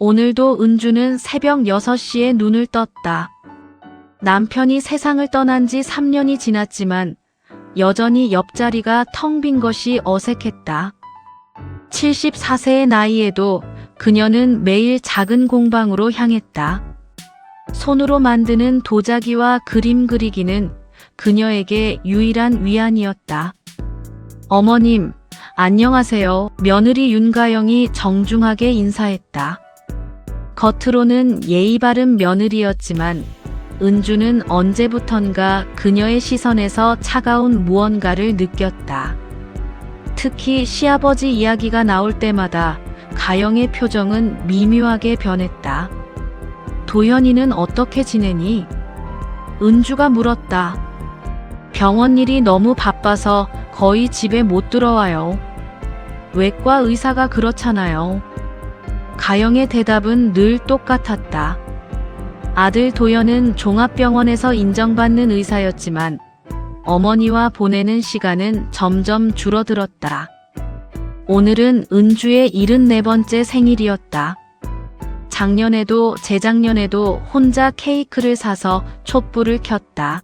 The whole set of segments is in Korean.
오늘도 은주는 새벽 6시에 눈을 떴다. 남편이 세상을 떠난 지 3년이 지났지만 여전히 옆자리가 텅 빈 것이 어색했다. 74세의 나이에도 그녀는 매일 작은 공방으로 향했다. 손으로 만드는 도자기와 그림 그리기는 그녀에게 유일한 위안이었다. 어머님, 안녕하세요. 며느리 윤가영이 정중하게 인사했다. 겉으로는 예의 바른 며느리였지만 은주는 언제부턴가 그녀의 시선에서 차가운 무언가를 느꼈다. 특히 시아버지 이야기가 나올 때마다 가영의 표정은 미묘하게 변했다. 도현이는 어떻게 지내니? 은주가 물었다. 병원 일이 너무 바빠서 거의 집에 못 들어와요. 외과 의사가 그렇잖아요. 가영의 대답은 늘 똑같았다. 아들 도연은 종합병원에서 인정받는 의사였지만 어머니와 보내는 시간은 점점 줄어들었다. 오늘은 은주의 74번째 생일이었다. 작년에도 재작년에도 혼자 케이크를 사서 촛불을 켰다.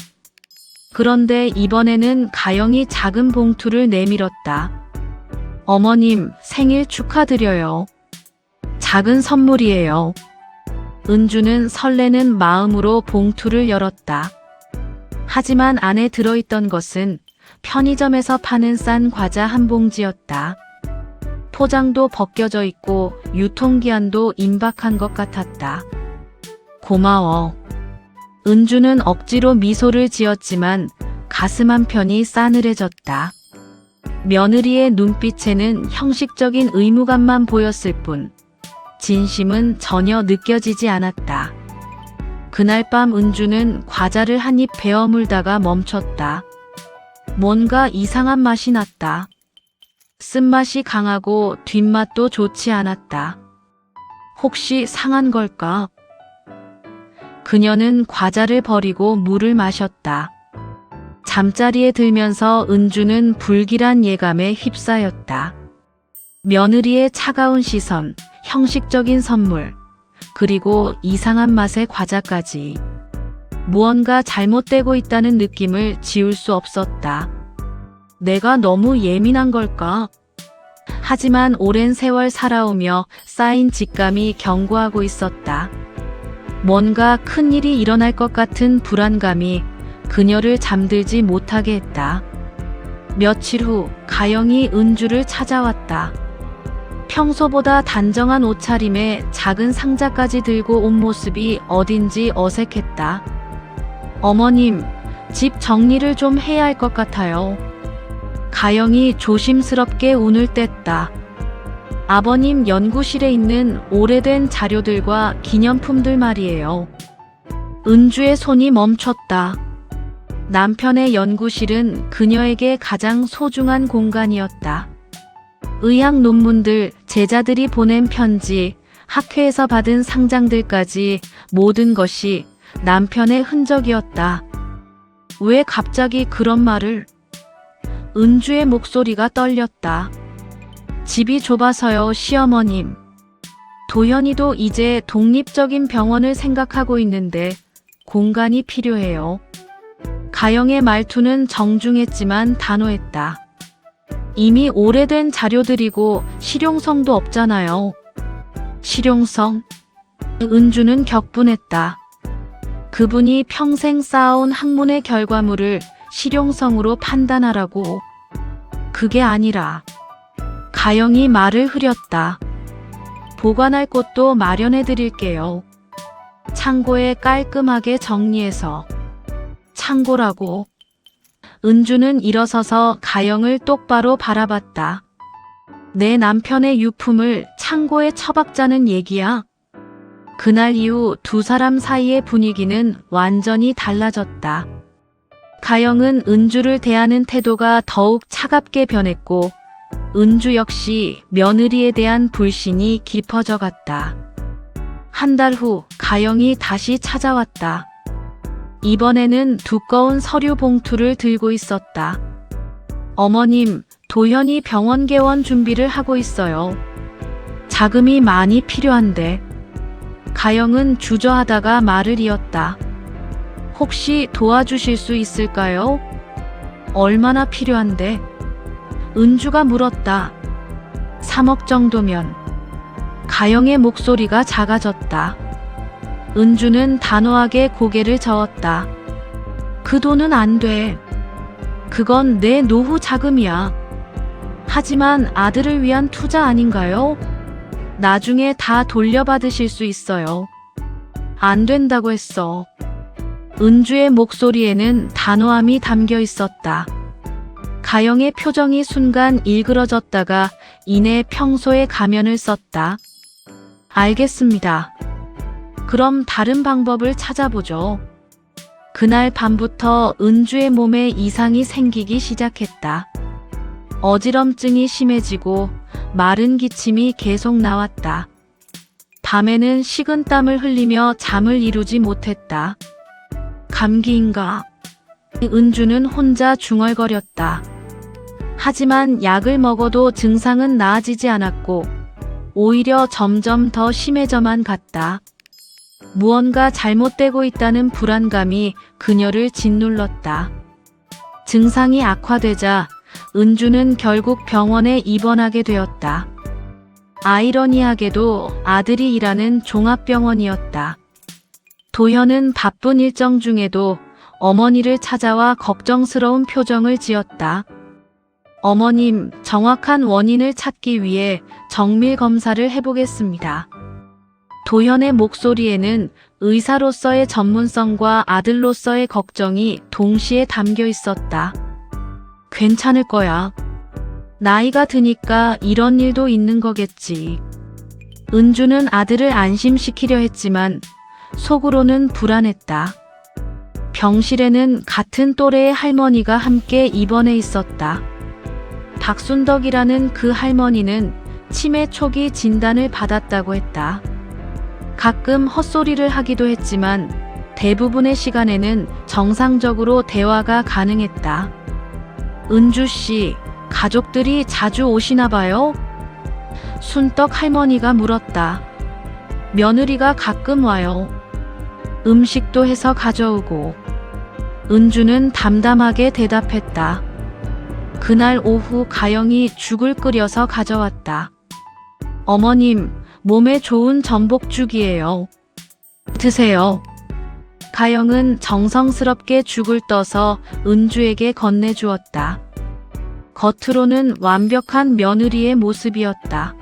그런데 이번에는 가영이 작은 봉투를 내밀었다. 어머님, 생일 축하드려요. 작은 선물이에요. 은주는 설레는 마음으로 봉투를 열었다. 하지만 안에 들어있던 것은 편의점에서 파는 싼 과자 한 봉지였다. 포장도 벗겨져 있고 유통기한도 임박한 것 같았다. 고마워. 은주는 억지로 미소를 지었지만 가슴 한편이 싸늘해졌다. 며느리의 눈빛에는 형식적인 의무감만 보였을 뿐 진심은 전혀 느껴지지 않았다. 그날 밤 은주는 과자를 한 입 베어 물다가 멈췄다. 뭔가 이상한 맛이 났다. 쓴맛이 강하고 뒷맛도 좋지 않았다. 혹시 상한 걸까? 그녀는 과자를 버리고 물을 마셨다. 잠자리에 들면서 은주는 불길한 예감에 휩싸였다. 며느리의 차가운 시선, 형식적인 선물, 그리고 이상한 맛의 과자까지. 무언가 잘못되고 있다는 느낌을 지울 수 없었다. 내가 너무 예민한 걸까? 하지만 오랜 세월 살아오며 쌓인 직감이 경고하고 있었다. 뭔가 큰 일이 일어날 것 같은 불안감이 그녀를 잠들지 못하게 했다. 며칠 후 가영이 은주를 찾아왔다. 평소보다 단정한 옷차림에 작은 상자까지 들고 온 모습이 어딘지 어색했다. 어머님, 집 정리를 좀 해야 할 것 같아요. 가영이 조심스럽게 운을 뗐다. 아버님 연구실에 있는 오래된 자료들과 기념품들 말이에요. 은주의 손이 멈췄다. 남편의 연구실은 그녀에게 가장 소중한 공간이었다. 의학 논문들, 제자들이 보낸 편지, 학회에서 받은 상장들까지 모든 것이 남편의 흔적이었다. 왜 갑자기 그런 말을? 은주의 목소리가 떨렸다. 집이 좁아서요, 시어머님. 도현이도 이제 독립적인 병원을 생각하고 있는데 공간이 필요해요. 가영의 말투는 정중했지만 단호했다. 이미 오래된 자료들이고 실용성도 없잖아요. 실용성? 은주는 격분했다. 그분이 평생 쌓아온 학문의 결과물을 실용성으로 판단하라고. 그게 아니라 가영이 말을 흐렸다. 보관할 곳도 마련해 드릴게요. 창고에 깔끔하게 정리해서. 창고라고. 은주는 일어서서 가영을 똑바로 바라봤다. 내 남편의 유품을 창고에 처박자는 얘기야. 그날 이후 두 사람 사이의 분위기는 완전히 달라졌다. 가영은 은주를 대하는 태도가 더욱 차갑게 변했고, 은주 역시 며느리에 대한 불신이 깊어져 갔다. 한 달 후 가영이 다시 찾아왔다. 이번에는 두꺼운 서류 봉투를 들고 있었다. 어머님, 도현이 병원 개원 준비를 하고 있어요. 자금이 많이 필요한데. 가영은 주저하다가 말을 이었다. 혹시 도와주실 수 있을까요? 얼마나 필요한데? 은주가 물었다. 3억 정도면. 가영의 목소리가 작아졌다. 은주는 단호하게 고개를 저었다. 그 돈은 안 돼. 그건 내 노후 자금이야. 하지만 아들을 위한 투자 아닌가요? 나중에 다 돌려받으실 수 있어요. 안 된다고 했어. 은주의 목소리에는 단호함이 담겨 있었다. 가영의 표정이 순간 일그러졌다가 이내 평소의 가면을 썼다. 알겠습니다. 그럼 다른 방법을 찾아보죠. 그날 밤부터 은주의 몸에 이상이 생기기 시작했다. 어지럼증이 심해지고 마른 기침이 계속 나왔다. 밤에는 식은 땀을 흘리며 잠을 이루지 못했다. 감기인가? 은주는 혼자 중얼거렸다. 하지만 약을 먹어도 증상은 나아지지 않았고 오히려 점점 더 심해져만 갔다. 무언가 잘못되고 있다는 불안감이 그녀를 짓눌렀다. 증상이 악화되자 은주는 결국 병원에 입원하게 되었다. 아이러니하게도 아들이 일하는 종합병원이었다. 도현은 바쁜 일정 중에도 어머니를 찾아와 걱정스러운 표정을 지었다. 어머님, 정확한 원인을 찾기 위해 정밀 검사를 해보겠습니다. 도현의 목소리에는 의사로서의 전문성과 아들로서의 걱정이 동시에 담겨 있었다. 괜찮을 거야. 나이가 드니까 이런 일도 있는 거겠지. 은주는 아들을 안심시키려 했지만 속으로는 불안했다. 병실에는 같은 또래의 할머니가 함께 입원해 있었다. 박순덕이라는 그 할머니는 치매 초기 진단을 받았다고 했다. 가끔 헛소리를 하기도 했지만 대부분의 시간에는 정상적으로 대화가 가능했다. 은주 씨, 가족들이 자주 오시나 봐요? 순떡 할머니가 물었다. 며느리가 가끔 와요. 음식도 해서 가져오고. 은주는 담담하게 대답했다. 그날 오후 가영이 죽을 끓여서 가져왔다. 어머님, 몸에 좋은 전복죽이에요. 드세요. 가영은 정성스럽게 죽을 떠서 은주에게 건네주었다. 겉으로는 완벽한 며느리의 모습이었다.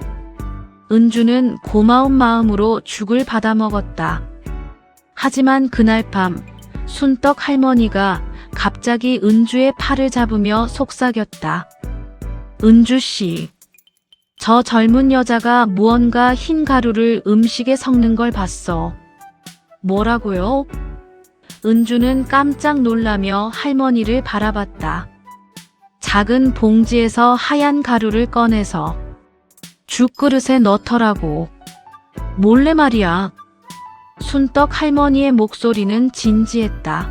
은주는 고마운 마음으로 죽을 받아 먹었다. 하지만 그날 밤, 순떡 할머니가 갑자기 은주의 팔을 잡으며 속삭였다. 은주 씨. 저 젊은 여자가 무언가 흰 가루를 음식에 섞는 걸 봤어. 뭐라고요? 은주는 깜짝 놀라며 할머니를 바라봤다. 작은 봉지에서 하얀 가루를 꺼내서 죽그릇에 넣더라고. 몰래 말이야. 순떡 할머니의 목소리는 진지했다.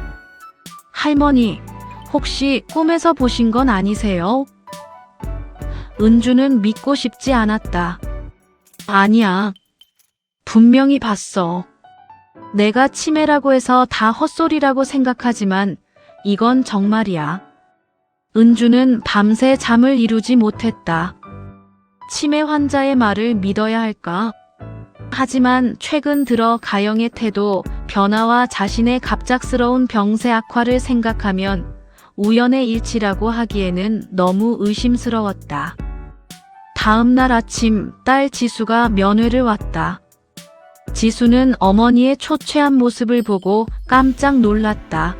할머니, 혹시 꿈에서 보신 건 아니세요? 은주는 믿고 싶지 않았다. 아니야. 분명히 봤어. 내가 치매라고 해서 다 헛소리라고 생각하지만 이건 정말이야. 은주는 밤새 잠을 이루지 못했다. 치매 환자의 말을 믿어야 할까? 하지만 최근 들어 가영의 태도, 변화와 자신의 갑작스러운 병세 악화를 생각하면 우연의 일치라고 하기에는 너무 의심스러웠다. 다음 날 아침 딸 지수가 면회를 왔다. 지수는 어머니의 초췌한 모습을 보고 깜짝 놀랐다.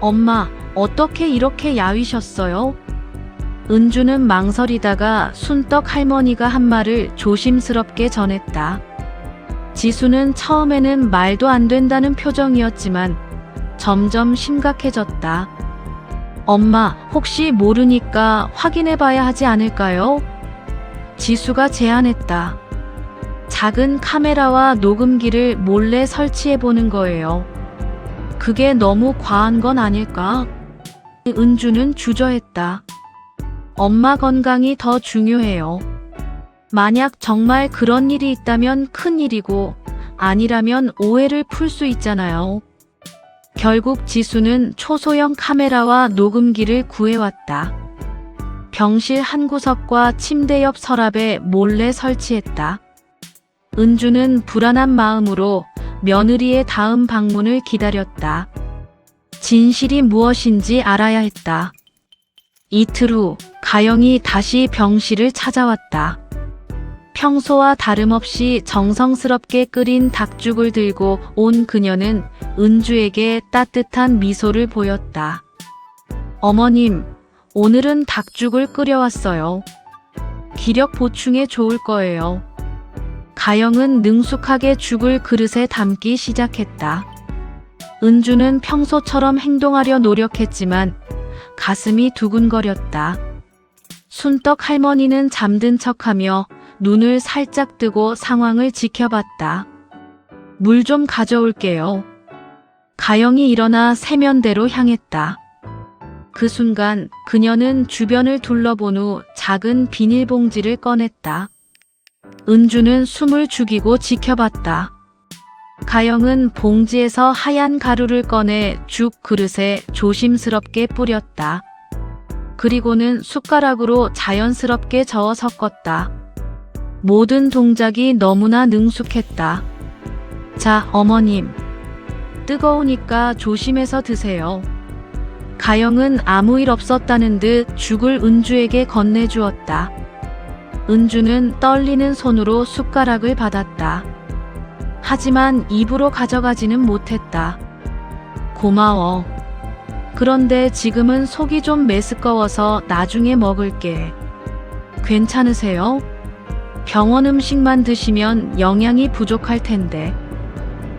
엄마, 어떻게 이렇게 야위셨어요? 은주는 망설이다가 순떡 할머니가 한 말을 조심스럽게 전했다. 지수는 처음에는 말도 안 된다는 표정이었지만 점점 심각해졌다. 엄마, 혹시 모르니까 확인해 봐야 하지 않을까요? 지수가 제안했다. 작은 카메라와 녹음기를 몰래 설치해 보는 거예요. 그게 너무 과한 건 아닐까? 은주는 주저했다. 엄마 건강이 더 중요해요. 만약 정말 그런 일이 있다면 큰 일이고, 아니라면 오해를 풀 수 있잖아요. 결국 지수는 초소형 카메라와 녹음기를 구해왔다. 병실 한 구석과 침대 옆 서랍에 몰래 설치했다. 은주는 불안한 마음으로 며느리의 다음 방문을 기다렸다. 진실이 무엇인지 알아야 했다. 이틀 후 가영이 다시 병실을 찾아왔다. 평소와 다름없이 정성스럽게 끓인 닭죽을 들고 온 그녀는 은주에게 따뜻한 미소를 보였다. 어머님, 오늘은 닭죽을 끓여왔어요. 기력 보충에 좋을 거예요. 가영은 능숙하게 죽을 그릇에 담기 시작했다. 은주는 평소처럼 행동하려 노력했지만 가슴이 두근거렸다. 순떡 할머니는 잠든 척하며 눈을 살짝 뜨고 상황을 지켜봤다. 물 좀 가져올게요. 가영이 일어나 세면대로 향했다. 그 순간 그녀는 주변을 둘러본 후 작은 비닐봉지를 꺼냈다. 은주는 숨을 죽이고 지켜봤다. 가영은 봉지에서 하얀 가루를 꺼내 죽 그릇에 조심스럽게 뿌렸다. 그리고는 숟가락으로 자연스럽게 저어 섞었다. 모든 동작이 너무나 능숙했다. 자, 어머님. 뜨거우니까 조심해서 드세요. 가영은 아무 일 없었다는 듯 죽을 은주에게 건네주었다. 은주는 떨리는 손으로 숟가락을 받았다. 하지만 입으로 가져가지는 못했다. 고마워. 그런데 지금은 속이 좀 메스꺼워서 나중에 먹을게. 괜찮으세요? 병원 음식만 드시면 영양이 부족할 텐데.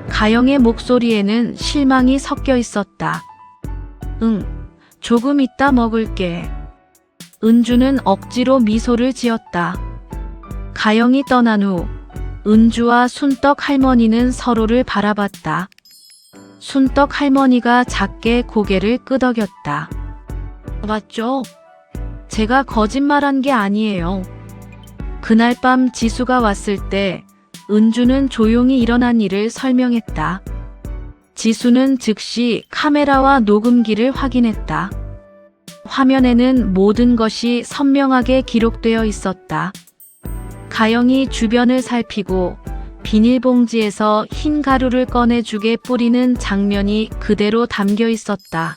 가영의 목소리에는 실망이 섞여 있었다. 응, 조금 이따 먹을게. 은주는 억지로 미소를 지었다. 가영이 떠난 후 은주와 순떡 할머니는 서로를 바라봤다. 순떡 할머니가 작게 고개를 끄덕였다. 맞죠? 제가 거짓말한 게 아니에요. 그날 밤 지수가 왔을 때 은주는 조용히 일어난 일을 설명했다. 지수는 즉시 카메라와 녹음기를 확인했다. 화면에는 모든 것이 선명하게 기록되어 있었다. 가영이 주변을 살피고 비닐봉지에서 흰 가루를 꺼내 죽에 뿌리는 장면이 그대로 담겨 있었다.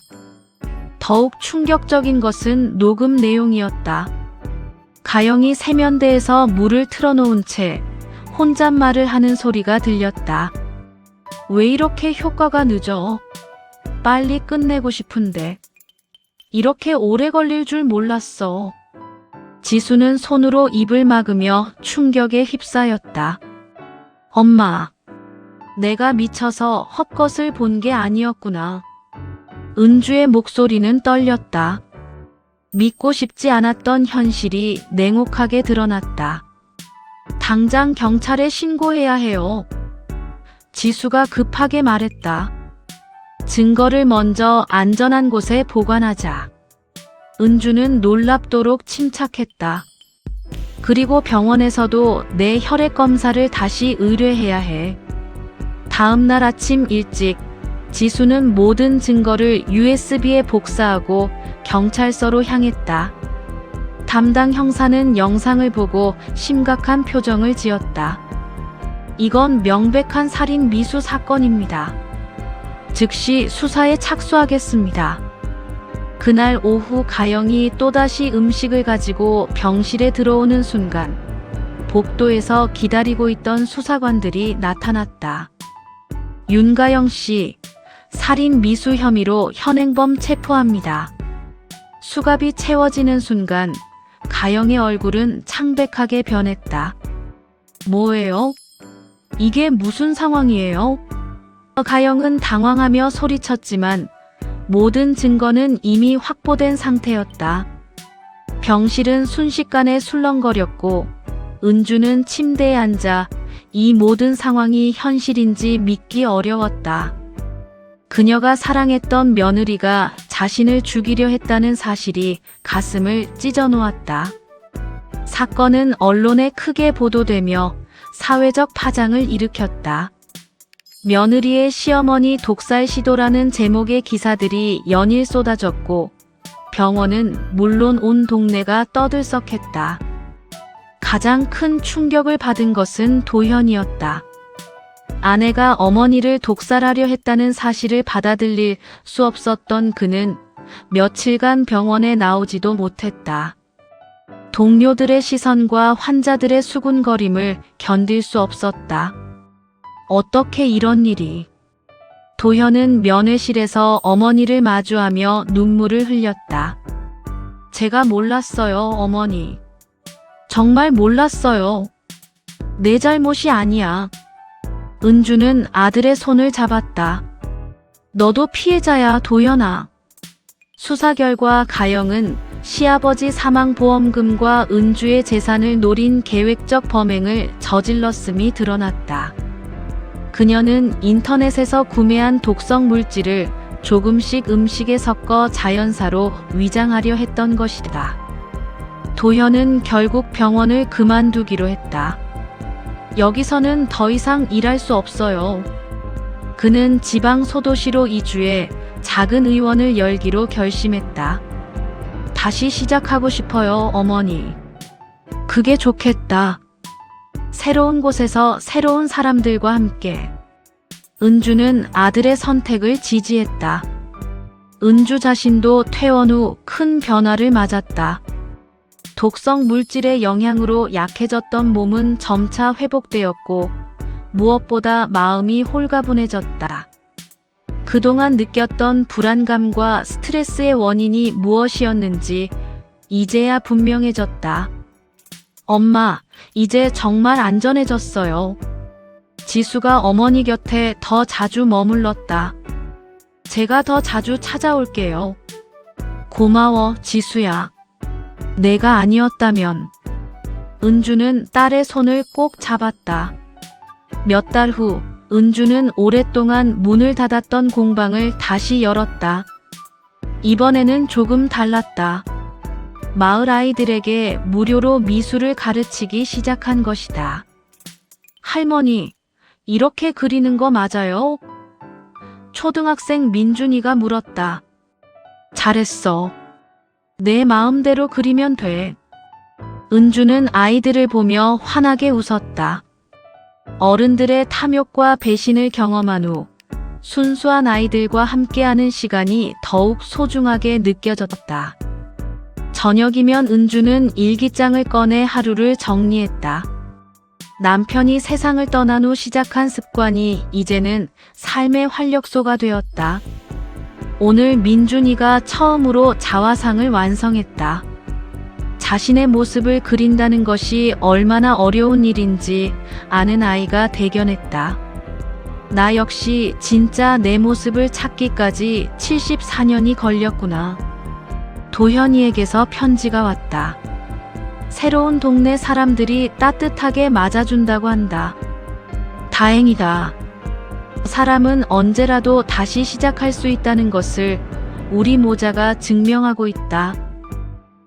더욱 충격적인 것은 녹음 내용이었다. 가영이 세면대에서 물을 틀어놓은 채 혼잣말을 하는 소리가 들렸다. 왜 이렇게 효과가 늦어? 빨리 끝내고 싶은데. 이렇게 오래 걸릴 줄 몰랐어. 지수는 손으로 입을 막으며 충격에 휩싸였다. 엄마, 내가 미쳐서 헛것을 본 게 아니었구나. 은주의 목소리는 떨렸다. 믿고 싶지 않았던 현실이 냉혹하게 드러났다. 당장 경찰에 신고해야 해요. 지수가 급하게 말했다. 증거를 먼저 안전한 곳에 보관하자. 은주는 놀랍도록 침착했다. 그리고 병원에서도 내 혈액 검사를 다시 의뢰해야 해. 다음 날 아침 일찍 지수는 모든 증거를 USB에 복사하고 경찰서로 향했다. 담당 형사는 영상을 보고 심각한 표정을 지었다. 이건 명백한 살인 미수 사건입니다. 즉시 수사에 착수하겠습니다. 그날 오후 가영이 또다시 음식을 가지고 병실에 들어오는 순간 복도에서 기다리고 있던 수사관들이 나타났다. 윤가영 씨, 살인 미수 혐의로 현행범 체포합니다. 수갑이 채워지는 순간 가영의 얼굴은 창백하게 변했다. 뭐예요? 이게 무슨 상황이에요? 가영은 당황하며 소리쳤지만 모든 증거는 이미 확보된 상태였다. 병실은 순식간에 술렁거렸고 은주는 침대에 앉아 이 모든 상황이 현실인지 믿기 어려웠다. 그녀가 사랑했던 며느리가 자신을 죽이려 했다는 사실이 가슴을 찢어 놓았다. 사건은 언론에 크게 보도되며 사회적 파장을 일으켰다. 며느리의 시어머니 독살 시도라는 제목의 기사들이 연일 쏟아졌고 병원은 물론 온 동네가 떠들썩했다. 가장 큰 충격을 받은 것은 도현이었다. 아내가 어머니를 독살하려 했다는 사실을 받아들일 수 없었던 그는 며칠간 병원에 나오지도 못했다. 동료들의 시선과 환자들의 수군거림을 견딜 수 없었다. 어떻게 이런 일이? 도현은 면회실에서 어머니를 마주하며 눈물을 흘렸다. 제가 몰랐어요, 어머니. 정말 몰랐어요. 내 잘못이 아니야. 은주는 아들의 손을 잡았다. 너도 피해자야, 도현아. 수사 결과 가영은 시아버지 사망보험금과 은주의 재산을 노린 계획적 범행을 저질렀음이 드러났다. 그녀는 인터넷에서 구매한 독성 물질을 조금씩 음식에 섞어 자연사로 위장하려 했던 것이다. 도현은 결국 병원을 그만두기로 했다. 여기서는 더 이상 일할 수 없어요. 그는 지방 소도시로 이주해 작은 의원을 열기로 결심했다. 다시 시작하고 싶어요, 어머니. 그게 좋겠다. 새로운 곳에서 새로운 사람들과 함께. 은주는 아들의 선택을 지지했다. 은주 자신도 퇴원 후 큰 변화를 맞았다. 독성 물질의 영향으로 약해졌던 몸은 점차 회복되었고 무엇보다 마음이 홀가분해졌다. 그동안 느꼈던 불안감과 스트레스의 원인이 무엇이었는지 이제야 분명해졌다. 엄마, 이제 정말 안전해졌어요. 지수가 어머니 곁에 더 자주 머물렀다. 제가 더 자주 찾아올게요. 고마워, 지수야. 내가 아니었다면. 은주는 딸의 손을 꼭 잡았다. 몇 달 후, 은주는 오랫동안 문을 닫았던 공방을 다시 열었다. 이번에는 조금 달랐다. 마을 아이들에게 무료로 미술을 가르치기 시작한 것이다. 할머니, 이렇게 그리는 거 맞아요? 초등학생 민준이가 물었다. 잘했어. 내 마음대로 그리면 돼. 은주는 아이들을 보며 환하게 웃었다. 어른들의 탐욕과 배신을 경험한 후 순수한 아이들과 함께하는 시간이 더욱 소중하게 느껴졌다. 저녁이면 은주는 일기장을 꺼내 하루를 정리했다. 남편이 세상을 떠난 후 시작한 습관이 이제는 삶의 활력소가 되었다. 오늘 민준이가 처음으로 자화상을 완성했다. 자신의 모습을 그린다는 것이 얼마나 어려운 일인지 아는 아이가 대견했다. 나 역시 진짜 내 모습을 찾기까지 74년이 걸렸구나. 도현이에게서 편지가 왔다. 새로운 동네 사람들이 따뜻하게 맞아준다고 한다. 다행이다. 사람은 언제라도 다시 시작할 수 있다는 것을 우리 모자가 증명하고 있다.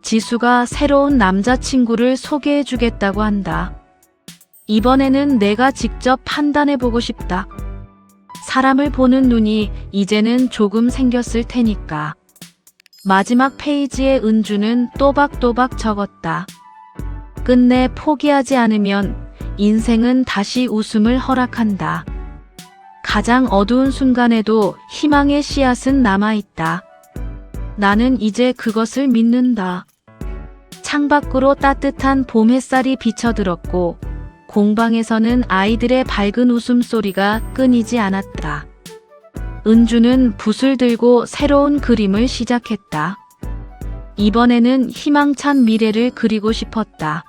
지수가 새로운 남자친구를 소개해 주겠다고 한다. 이번에는 내가 직접 판단해 보고 싶다. 사람을 보는 눈이 이제는 조금 생겼을 테니까. 마지막 페이지에 은주는 또박또박 적었다. 끝내 포기하지 않으면 인생은 다시 웃음을 허락한다. 가장 어두운 순간에도 희망의 씨앗은 남아있다. 나는 이제 그것을 믿는다. 창밖으로 따뜻한 봄 햇살이 비쳐들었고 공방에서는 아이들의 밝은 웃음소리가 끊이지 않았다. 은주는 붓을 들고 새로운 그림을 시작했다. 이번에는 희망찬 미래를 그리고 싶었다.